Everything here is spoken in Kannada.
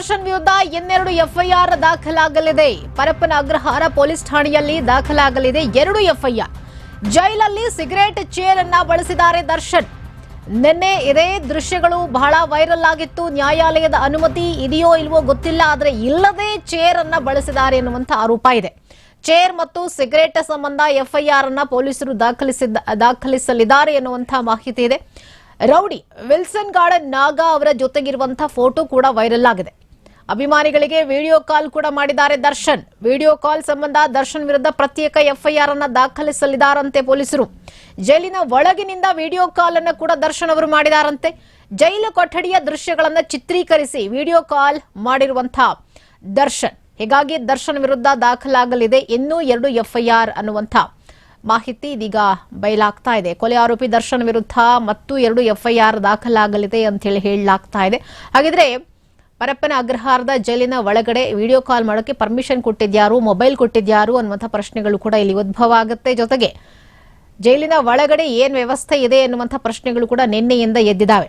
ದರ್ಶನ್ ವಿರುದ್ಧ ಇನ್ನೆರಡು ಎಫ್ಐಆರ್ ದಾಖಲಾಗಲಿದೆ. ಪರಪ್ಪನ ಅಗ್ರಹಾರ ಪೊಲೀಸ್ ಠಾಣೆಯಲ್ಲಿ ದಾಖಲಾಗಲಿದೆ ಎರಡು ಎಫ್ಐಆರ್. ಜೈಲಲ್ಲಿ ಸಿಗರೇಟ್ ಚೇರ್ ಅನ್ನ ಬಳಸಿದ್ದಾರೆ ದರ್ಶನ್. ನಿನ್ನೆ ಇದೇ ದೃಶ್ಯಗಳು ಬಹಳ ವೈರಲ್ ಆಗಿತ್ತು. ನ್ಯಾಯಾಲಯದ ಅನುಮತಿ ಇದೆಯೋ ಇಲ್ವೋ ಗೊತ್ತಿಲ್ಲ, ಆದರೆ ಇಲ್ಲದೆ ಚೇರ್ ಅನ್ನ ಬಳಸಿದ್ದಾರೆ ಎನ್ನುವಂತಹ ಆರೋಪ ಇದೆ. ಚೇರ್ ಮತ್ತು ಸಿಗರೇಟ್ ಸಂಬಂಧ ಎಫ್ಐಆರ್ ಅನ್ನ ಪೊಲೀಸರು ದಾಖಲಿಸಿದ್ದ, ದಾಖಲಿಸಲಿದ್ದಾರೆ ಎನ್ನುವಂತಹ ಮಾಹಿತಿ ಇದೆ. ರೌಡಿ ವಿಲ್ಸನ್ ಗಾರ್ಡನ್ ನಾಗಾ ಅವರ ಜೊತೆಗಿರುವಂತಹ ಫೋಟೋ ಕೂಡ ವೈರಲ್ ಆಗಿದೆ. ಅಭಿಮಾನಿಗಳಿಗೆ ವಿಡಿಯೋ ಕಾಲ್ ಕೂಡ ಮಾಡಿದ್ದಾರೆ ದರ್ಶನ್. ವಿಡಿಯೋ ಕಾಲ್ ಸಂಬಂಧ ದರ್ಶನ್ ವಿರುದ್ಧ ಪ್ರತ್ಯೇಕ ಎಫ್ಐಆರ್ ಅನ್ನ ದಾಖಲಿಸಲಿದ್ದಾರಂತೆ ಪೊಲೀಸರು. ಜೈಲಿನ ಒಳಗಿನಿಂದ ವಿಡಿಯೋ ಕಾಲ್ ಅನ್ನು ಕೂಡ ದರ್ಶನ್ ಅವರು ಮಾಡಿದಾರಂತೆ. ಜೈಲು ಕೊಠಡಿಯ ದೃಶ್ಯಗಳನ್ನು ಚಿತ್ರೀಕರಿಸಿ ವಿಡಿಯೋ ಕಾಲ್ ಮಾಡಿರುವಂತಹ ದರ್ಶನ್. ಹೀಗಾಗಿ ದರ್ಶನ್ ವಿರುದ್ಧ ದಾಖಲಾಗಲಿದೆ ಇನ್ನೂ ಎರಡು ಎಫ್ಐಆರ್ ಅನ್ನುವಂಥ ಮಾಹಿತಿ ಇದೀಗ ಬಯಲಾಗ್ತಾ ಇದೆ. ಕೊಲೆ ಆರೋಪಿ ದರ್ಶನ್ ವಿರುದ್ಧ ಮತ್ತು ಎರಡು ಎಫ್ಐಆರ್ ದಾಖಲಾಗಲಿದೆ ಅಂತ ಹೇಳಿ ಹೇಳಲಾಗ್ತಾ ಇದೆ. ಹಾಗಿದ್ರೆ ಪರಪ್ಪನ ಅಗ್ರಹಾರದ ಜೈಲಿನ ಒಳಗಡೆ ವಿಡಿಯೋ ಕಾಲ್ ಮಾಡೋಕೆ ಪರ್ಮಿಷನ್ ಕೊಟ್ಟಿದ್ಯಾರು ಮೊಬೈಲ್ ಕೊಟ್ಟಿದ್ಯಾರು ಅನ್ನುವಂಥ ಪ್ರಶ್ನೆಗಳು ಕೂಡ ಇಲ್ಲಿ ಉದ್ಭವ ಆಗುತ್ತೆ. ಜೊತೆಗೆ ಜೈಲಿನ ಒಳಗಡೆ ಏನು ವ್ಯವಸ್ಥೆ ಇದೆ ಎನ್ನುವಂಥ ಪ್ರಶ್ನೆಗಳು ಕೂಡ ನಿನ್ನೆಯಿಂದ ಎದ್ದಿದ್ದಾವೆ